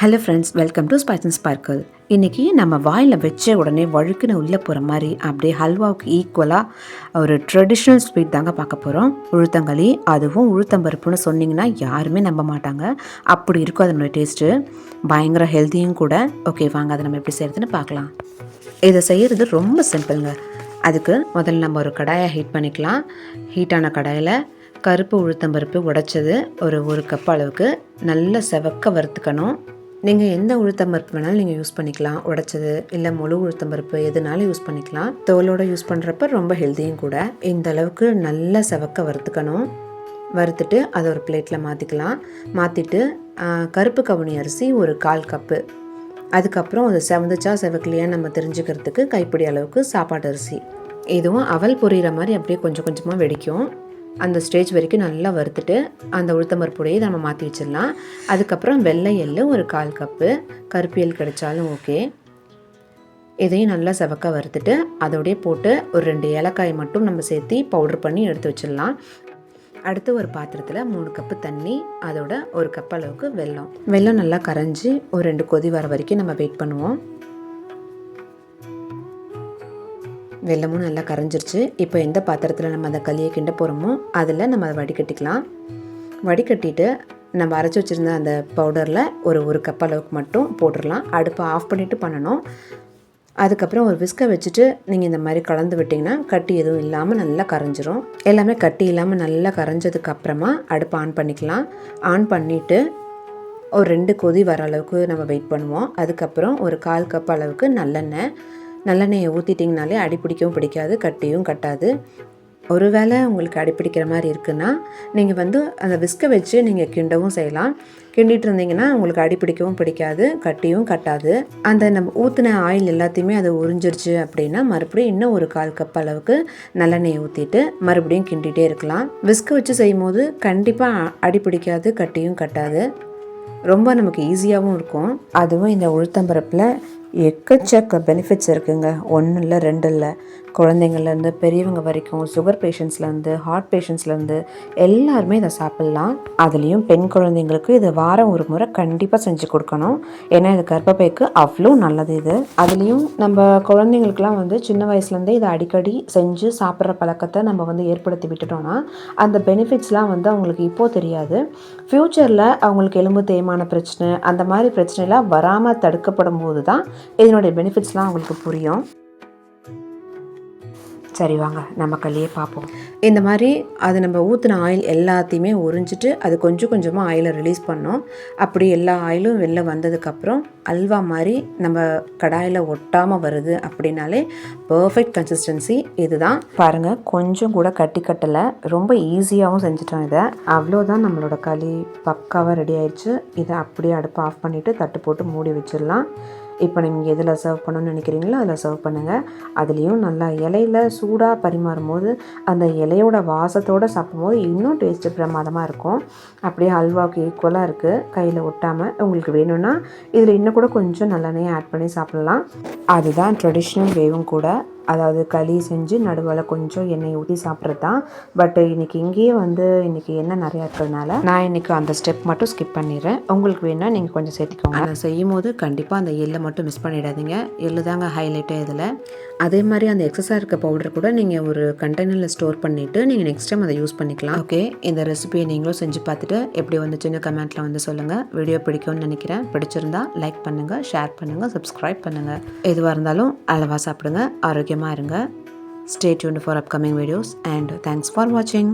Hello friends welcome to spice and sparkle இன்றைக்கி நம்ம வாயில் வச்ச உடனே வழுக்குன்னு உள்ளே போகிற மாதிரி அப்படியே ஹல்வாவுக்கு ஈக்குவலாக ஒரு ட்ரெடிஷ்னல் ஸ்வீட் தாங்க பார்க்க போகிறோம் உளுத்தங்களி அதுவும் உளுத்தம்பருப்புன்னு சொன்னிங்கன்னா யாருமே நம்ப மாட்டாங்க. அப்படி இருக்கும் அதனுடைய டேஸ்ட்டு பயங்கர ஹெல்த்தியும் கூட. ஓகே வாங்க அதை நம்ம எப்படி செய்கிறதுன்னு பார்க்கலாம். இதை செய்கிறது ரொம்ப சிம்பிளுங்க அதுக்கு முதல்ல நம்ம ஒரு கடாயை ஹீட் பண்ணிக்கலாம். ஹீட்டான கடாயில் கருப்பு உளுத்தம்பருப்பு உடைச்சது ஒரு ஒரு கப் அளவுக்கு. நல்ல செவக்க வறுத்துக்கணும். நீங்கள் எந்த உளுத்தம் பருப்பு வேணாலும் நீங்கள் யூஸ் பண்ணிக்கலாம். உடைச்சது இல்லை முழு உளுத்தம்பருப்பு எதுனாலும் யூஸ் பண்ணிக்கலாம். தோலோட யூஸ் பண்ணுறப்ப ரொம்ப ஹெல்த்தியும் கூட. இந்த அளவுக்கு நல்ல செவக்க வறுத்துக்கணும். வறுத்துட்டு அதை ஒரு பிளேட்டில் மாற்றிக்கலாம் மாற்றிட்டு கருப்பு கவுனி அரிசி ஒரு கால் கப்பு அதுக்கப்புறம் அது செவந்துச்சா செவக்கலையா நம்ம தெரிஞ்சுக்கிறதுக்கு கைப்பிடி அளவுக்கு சாப்பாட்டு அரிசி. இதுவும் அவல் பொரியிற மாதிரி அப்படியே கொஞ்சம் கொஞ்சமாக வெடிக்கும். அந்த ஸ்டேஜ் வரைக்கும் நல்லா வறுத்துட்டு அந்த உளுத்தம்பருப்புடையை நம்ம மாற்றி வச்சிடலாம். அதுக்கப்புறம் வெள்ளை எள்ளு ஒரு கால் கப்பு. கருப்பியல் கிடைச்சாலும் ஓகே. இதையும் நல்லா செவக்க வறுத்துட்டு அதோடய போட்டு ஒரு ரெண்டு ஏலக்காய் மட்டும் நம்ம சேர்த்து பவுட்ரு பண்ணி எடுத்து வச்சிடலாம். அடுத்து ஒரு பாத்திரத்தில் மூணு கப்பு தண்ணி அதோட ஒரு கப் அளவுக்கு வெல்லம். வெல்லம் நல்லா கரைஞ்சி ஒரு ரெண்டு கொதி வர வரைக்கும் நம்ம வெயிட் பண்ணுவோம். வெள்ளமும் நல்லா கரைஞ்சிருச்சு. இப்போ எந்த பாத்திரத்தில் நம்ம அந்த களியை கிண்ட போகிறோமோ அதில் நம்ம அதை வடிகட்டிக்கலாம். வடிகட்டிட்டு நம்ம அரைச்சி வச்சுருந்த அந்த பவுடரில் ஒரு ஒரு கப் அளவுக்கு மட்டும் போட்டுடலாம். அடுப்பை ஆஃப் பண்ணிவிட்டு பண்ணணும். அதுக்கப்புறம் ஒரு விஸ்கை வச்சுட்டு நீங்கள் இந்த மாதிரி கலந்து விட்டிங்கன்னா கட்டி எதுவும் இல்லாமல் நல்லா கரைஞ்சிரும். எல்லாமே கட்டி இல்லாமல் நல்லா கரைஞ்சதுக்கு அப்புறமா அடுப்பை ஆன் பண்ணிக்கலாம். ஆன் பண்ணிவிட்டு ஒரு ரெண்டு கொதி வர அளவுக்கு நம்ம வெயிட் பண்ணுவோம். அதுக்கப்புறம் ஒரு கால் கப் அளவுக்கு நல்லெண்ணெய் நல்லெண்ணெயை ஊற்றிட்டிங்கனாலே அடி பிடிக்கவும் பிடிக்காது கட்டியும் கட்டாது. ஒருவேளை உங்களுக்கு அடிப்பிடிக்கிற மாதிரி இருக்குன்னா நீங்கள் வந்து அந்த விஸ்கை வச்சு நீங்கள் கிண்டவும் செய்யலாம். கிண்டிட்டு இருந்தீங்கன்னா உங்களுக்கு அடி பிடிக்கவும் பிடிக்காது கட்டியும் கட்டாது. அந்த நம்ம ஊற்றின ஆயில் எல்லாத்தையுமே அது உறிஞ்சிருச்சு அப்படின்னா மறுபடியும் இன்னும் ஒரு கால் கப் அளவுக்கு நல்லெண்ணெயை ஊற்றிட்டு மறுபடியும் கிண்டிகிட்டே இருக்கலாம். விஸ்கை வச்சு செய்யும் போது கண்டிப்பாக அடி பிடிக்காது கட்டியும் கட்டாது. ரொம்ப நமக்கு ஈஸியாகவும் இருக்கும். அதுவும் இந்த உளுத்தம்பருப்பில் எக்கச்சக்க பெனிஃபிட்ஸ் இருக்குங்க. ஒன்றும் இல்லை ரெண்டு இல்லை குழந்தைங்கள்லேருந்து பெரியவங்க வரைக்கும் சுகர் பேஷண்ட்ஸ்லேருந்து ஹார்ட் பேஷண்ட்ஸ்லேருந்து எல்லாருமே இதை சாப்பிட்லாம். அதுலேயும் பெண் குழந்தைங்களுக்கு இது வாரம் ஒரு முறை கண்டிப்பாக செஞ்சு கொடுக்கணும். ஏன்னா இது கர்ப்பப்பைக்கு அவ்வளோ நல்லது இது. அதுலேயும் நம்ம குழந்தைங்களுக்குலாம் வந்து சின்ன வயசுலேருந்தே இதை அடிக்கடி செஞ்சு சாப்பிட்ற பழக்கத்தை நம்ம வந்து ஏற்படுத்தி விட்டுட்டோம்னா அந்த பெனிஃபிட்ஸ்லாம் வந்து அவங்களுக்கு இப்போது தெரியாது. ஃப்யூச்சரில் அவங்களுக்கு எலும்பு தேய்மான பிரச்சனை அந்த மாதிரி பிரச்சனைலாம் வராமல் தடுக்கப்படும் போது தான் இதனுடைய பெனிஃபிட்ஸ்லாம் அவங்களுக்கு புரியும். சரி வாங்க நம்ம களியே பார்ப்போம். இந்த மாதிரி அது நம்ம ஊற்றின ஆயில் எல்லாத்தையுமே உறிஞ்சிட்டு அது கொஞ்சம் கொஞ்சமாக ஆயிலை ரிலீஸ் பண்ணோம். அப்படி எல்லா ஆயிலும் வெளில வந்ததுக்கப்புறம் அல்வா மாதிரி நம்ம கடாயில் ஒட்டாமல் வருது அப்படின்னாலே பர்ஃபெக்ட் கன்சிஸ்டன்சி இதுதான். பாருங்கள் கொஞ்சம் கூட கட்டி கட்டலை. ரொம்ப ஈஸியாகவும் செஞ்சுட்டோம் இதை. அவ்வளோதான் நம்மளோட களி பக்காவாக ரெடி ஆயிடுச்சு. இதை அப்படியே அடுப்பு ஆஃப் பண்ணிவிட்டு தட்டு போட்டு மூடி வச்சிடலாம். இப்போ நீங்கள் எதில் சர்வ் பண்ணணும்னு நினைக்கிறீங்களோ அதில் சர்வ் பண்ணுங்கள் அதுலேயும் நல்லா இலையில் சூடாக பரிமாறும் போது அந்த இலையோட வாசத்தோடு சாப்பிடும்போது இன்னும் டேஸ்ட்டு பிரமாதமாக இருக்கும். அப்படியே ஹல்வாவுக்கு ஈக்குவலாக இருக்குது கையில் ஒட்டாமல் உங்களுக்கு வேணும்னா இதில் இன்னும் கூட கொஞ்சம் நல்லெண்ணெயை ஆட் பண்ணி சாப்பிட்லாம். அதுதான் ட்ரெடிஷ்னல் வேவும் கூட. அதாவது களி செஞ்சு நடுவில் கொஞ்சம் எண்ணெய் ஊற்றி சாப்பிட்றது தான் பட் இன்றைக்கி இங்கேயே வந்து இன்றைக்கி எண்ணெய் நிறையா இருக்கிறதுனால நான் இன்றைக்கி அந்த ஸ்டெப் மட்டும் ஸ்கிப் பண்ணிடுறேன். உங்களுக்கு வேணால் நீங்கள் கொஞ்சம் சேர்த்துக்கோங்க. அதை செய்யும் போது கண்டிப்பாக அந்த எள்ளை மட்டும் மிஸ் பண்ணிடாதீங்க. எள்ளு தாங்க ஹைலைட்டே இதில். அதே மாதிரி அந்த எக்ஸஸாக இருக்க பவுடர் கூட நீங்கள் ஒரு கண்டெய்னரில் ஸ்டோர் பண்ணிவிட்டு நீங்கள் நெக்ஸ்ட் டைம் அதை யூஸ் பண்ணிக்கலாம். ஓகே இந்த ரெசிபியை நீங்களும் செஞ்சு பார்த்துட்டு எப்படி வந்துச்சுன்னு கமெண்ட்டில் வந்து சொல்லுங்கள் வீடியோ பிடிக்கும்னு நினைக்கிறேன். பிடிச்சிருந்தா லைக் பண்ணுங்கள் ஷேர் பண்ணுங்கள் சப்ஸ்கிரைப் பண்ணுங்கள் எதுவாக இருந்தாலும் அளவாக சாப்பிடுங்க. ஆரோக்கியம் ஆரோக்கியமாக இருங்க. Stay tuned for upcoming videos and thanks for வாட்சிங்